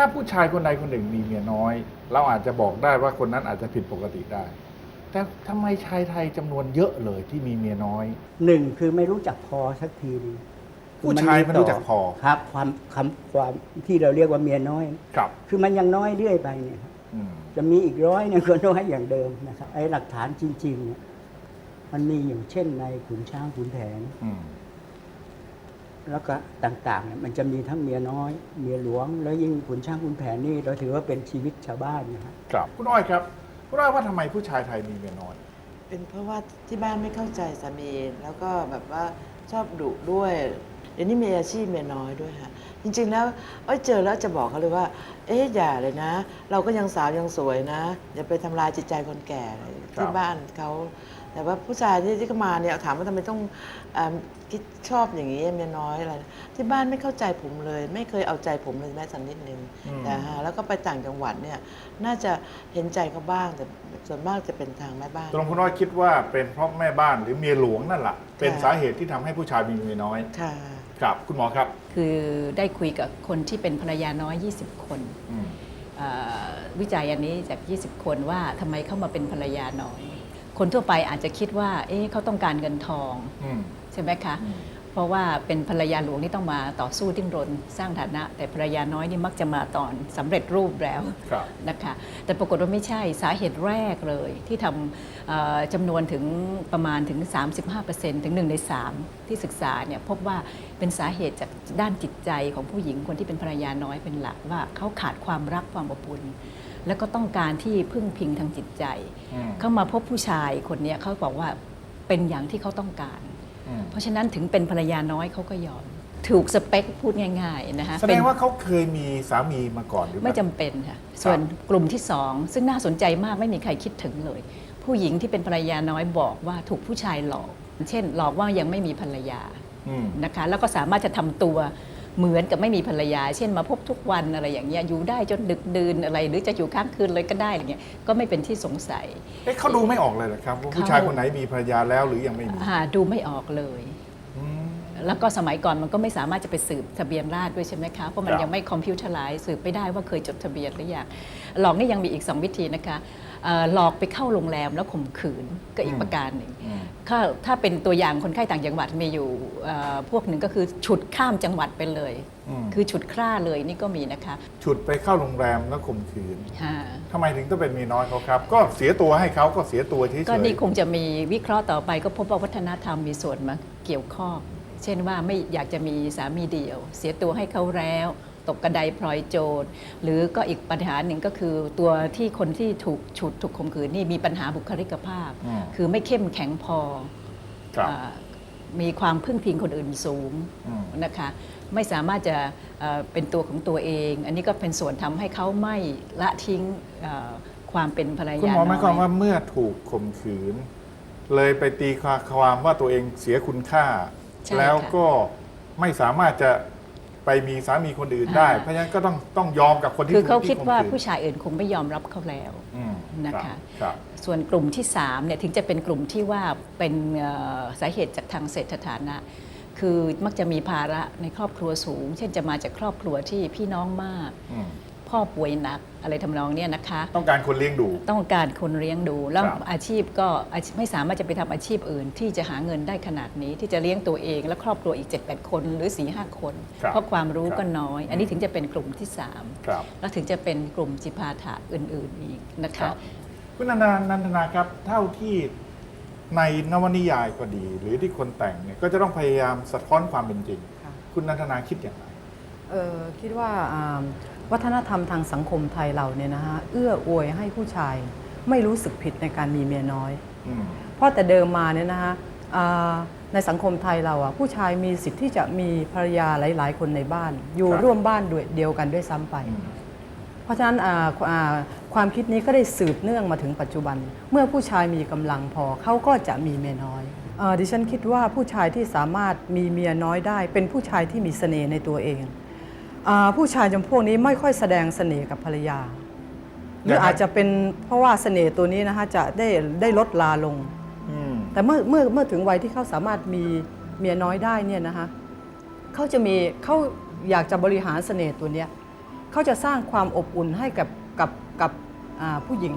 ถ้าผู้ชายคนใดคนหนึ่งมีเมียน้อย เราอาจจะบอกได้ว่าคนนั้นอาจจะผิดปกติได้ แต่ทำไมชายไทยจำนวนเยอะเลยที่มีเมียน้อย หนึ่งคือไม่รู้จักพอสักทีหนึงผู้ชายไม่รู้จักพอ ครับ ความคำความที่เราเรียกว่าเมียน้อย ครับ คือมันยังน้อยเรื่อยไปเนี่ยครับอืมจะมีอีกร้อยหนึงก็น้อยอย่างเดิมนะครับไอ้หลักฐานจริงๆเนี่ยมันมีอย่างเช่นในขุนช้างขุนแผนอืม แล้วก็ต่างๆเนี่ยมันจะมีทั้งเมียน้อย เมียหลวง แล้วยิ่งขุนช้างขุนแผนนี่เราถือว่าเป็นชีวิตชาวบ้านนะครับครับคุณอ้อยครับคุณอ้อยว่าทำไมผู้ชายไทยมีเมียน้อย เป็นเพราะว่าที่บ้านไม่เข้าใจสามี แล้วก็แบบว่าชอบดุด้วยเดี๋ยวนี้มีอาชีพเมียน้อยด้วยค่ะจริง ๆ แล้วอ้อยเจอแล้วจะบอกเขาเลยว่า เอ๊ะอย่าเลยนะ เราก็ยังสาวยังสวยนะ อย่าไปทำลายจิตใจคนแก่เลยครับที่บ้านเขาแต่ว่าผู้ชายที่ที่เขามาเนี่ยถามว่าทำไมต้องเอมคิดชอบอย่างนี้เมียน้อยอะไรที่บ้านไม่เข้าใจผมเลย ไม่เคยเอาใจผมเลยแม้สักนิดนึงอืมแต่ฮะแล้วก็ไปต่างจังหวัดเนี่ยน่าจะเห็นใจเขาบ้างแต่ส่วนมากจะเป็นทางแม่บ้าน ตรงคุณอ้อยคิดว่าเป็นเพราะแม่บ้านหรือเมียหลวงนั่นแหละเป็นค่ะสาเหตุที่ทำให้ผู้ชายมีเมียน้อย ค่ะ ครับ คุณหมอครับ คือได้คุยกับคนที่เป็นภรรยาน้อย 20 คนอืมเอ่อวิจัยอันนี้จาก 20 คนว่าทำไมเข้ามาเป็นภรรยาน้อย คนทั่วไปอาจจะคิดว่า เอ๊ะเขาต้องการเงินทองอืมใช่ไหมคะอืมเพ ราะว่าเป็นภรรยาหลวงที่ต้องมาต่อสู้ดิ้นรนสร้างฐานะ แต่ภรรยาน้อยนี่มักจะมาตอนสำเร็จรูปแล้วครับนะคะแต่ปรากฏว่าไม่ใช่สาเหตุแรกเลยที่ทำเอ่อจำนวนถึงประมาณถึง 35%ถึง 1 ใน 3 ที่ศึกษาเนี่ยพบว่าเป็นสาเหตุจากด้านจิตใจของผู้หญิงคนที่เป็นภรรยาน้อยเป็นหลักว่าเขาขาดความรักความอบอุ่นแล้วก็ต้องการที่พึ่งพิงทางจิตใจอืมเขามาพบผู้ชายคนเนี้ยเขาบอกว่าเป็นอย่างที่เขาต้องการอืม เพราะฉะนั้นถึงเป็นภรรยาน้อยเขาก็ยอม ถูกสเปคพูดง่ายๆนะคะแสดเป็งนว่าเขาเคยมีสามีมาก่อนหรือเปไม่ล่าจำเป็นค่ะส่วนกลุ่มที่สองซึ่งน่าสนใจมากไม่มีใครคิดถึงเลย ผู้หญิงที่เป็นภรรยาน้อยบอกว่าถูกผู้ชายหลอก เช่น หลอกว่ายังไม่มีภรรยาอืมนะคะแล้วก็สามารถจะทำตัว เหมือนกับไม่มีภรรยา เช่นมาพบทุกวันอะไรอย่างเงี้ยอยู่ได้จนดึกดื่นอะไรหรือจะอยู่ค้างคืนเลยก็ได้อะไรเงี้ยก็ไม่เป็นที่สงสัย เอ๊ะเขาดูไม่ออกเลยเหรอครับว่าผู้เขาชายคนไหนมีภรรยาแล้วหรือยังไม่มีหาดูไม่ออกเลยอืม แล้วก็สมัยก่อนมันก็ไม่สามารถจะไปสืบทะเบียนราษฎร์ด้วยใช่ไหมคะ เพราะมันครับ ยังไม่คอมพิวเตอร์ไลซ์สืบไม่ได้ว่าเคยจดทะเบียนหรือยังหลอกนี่ยังมีอีก 2 วิธีนะคะเอ่อหลอกไปเข้าโรงแรมแล้วข่มขืนก็อีกประการหนึ่ง อืม ถ้าถ้าเป็นตัวอย่างคนไข้ต่างจังหวัดมีอยู่เอ่อพวกหนึ่งก็คือฉุดข้ามจังหวัดไปเลย อืม คือฉุดคร่าเลยนี่ก็มีนะคะฉุดไปเข้าโรงแรมแล้วข่มขืนฮะทำไมถึงต้องเป็นเมียน้อยเขาครับ ก็เสียตัวให้เขาก็เสียตัวเฉยๆก็นี่คงจะมีวิเคราะห์ต่อไปก็พบว่าวัฒนธรรมมีส่วนมาเกี่ยวข้อง เช่นว่าไม่อยากจะมีสามีเดี่ยว เสียตัวให้เขาแล้ว ตกกระไดพลอยโจรหรือก็อีกปัญหาหนึ่งก็คือตัวที่คนที่ถูกฉุดถูกข่มขืนนี่มีปัญหาบุคลิกภาพ อืม คือไม่เข้มแข็งพอครับอ่ามีความพึ่งพิงคนอื่นสูง อืม นะคะไม่สามารถจะเอ่อเป็นตัวของตัวเอง อันนี้ก็เป็นส่วนทำให้เขาไม่ละทิ้งเอ่อความเป็นภรรคุณยาหมอหมายความน้ว่าเมื่อถูกข่มขืน เลยไปตีความว่าตัวเองเสียคุณค่า ใช่แล้วค่ะ ก็ไม่สามารถจะไปมีสามีคนอื่นได้อ่าเพราะฉะนั้นก็ต้องต้องยอมกับคนที่คือเขาที่คิดว่าข่มขืนผู้ชายอื่นคงไม่ยอมรับเขาแล้ว อืมนะคะรับครับ ส่วนกลุ่มที่3เนี่ยถึงจะเป็นกลุ่มที่ว่าเป็นเอ่อสาเหตุจากทางเศรษฐฐานะ คือมักจะมีภาระในครอบครัวสูง เช่นจะมาจากครอบครัวที่พี่น้องมาก อืม พ่อป่วยหนักอะไรทำนองเนี้ยนะคะ ต้องการคนเลี้ยงดู ต้องการคนเลี้ยงดู แล้วครับ อาชีพก็อาชีพไม่สามารถจะไปทำอาชีพอื่น ที่จะหาเงินได้ขนาดนี้ ที่จะเลี้ยงตัวเองและครอบครัวอีก 7-8 คนหรือ 4-5 คน ครับเพราะความรู้ครับก็น้อย อันนี้ถึงจะเป็นกลุ่มที่ ครับ 3 แล้วถึงจะเป็นกลุ่มจิปาถะอื่น ๆ อีกนะครัคะ บ คุณนันทนานันทนาครับเท่าที่ในนวนิยายก็ดี หรือที่คนแต่งเนี่ยก็จะต้องพยายามสะท้อนความเป็นจริง ค่ะ คุณนันทนาคิดอย่างไร เออคิดว่าอ่าวัฒนธรรมทางสังคมไทยเราเนี่ยนะฮะเอื้ออวยให้ผู้ชายไม่รู้สึกผิดในการมีเมียน้อย อืม เพราะแต่เดิมมาเนี่ยนะฮะอ่าในสังคมไทยเราอะผู้ชายมีสิทธิ์ที่จะมีภรรยาหลาย ๆ คนในบ้าน อยู่ครับ ร่วมบ้านด้วยเดียวกันด้วยซ้ำไป อืม เพราะฉะนั้นอ่าอ่าความคิดนี้ก็ได้สืบเนื่องมาถึงปัจจุบัน เมื่อผู้ชายมีกำลังพอเขาก็จะมีเมียน้อยเออดิฉันคิดว่าผู้ชายที่สามารถมีเมียน้อยได้ เป็นผู้ชายที่มีเสน่ห์ในตัวเอง อาผู้ชายจำพวกนี้ไม่ค่อยแสดงเสน่ห์กับภรรยา หรืออาจจะเป็นเพราะว่าเสน่ห์ตัวนี้นะคะจะได้ได้ลดลาลง อืม แต่เมื่อเมื่อเมื่อถึงวัยที่เขาสามารถมีเมียน้อยได้เนี่ยนะคะเขาจะมีเขาอยากจะบริหารเสน่ห์ตัวเนี้ยเขาจะสร้างความอบอุ่นให้กับกับกับอ่าผู้หญิง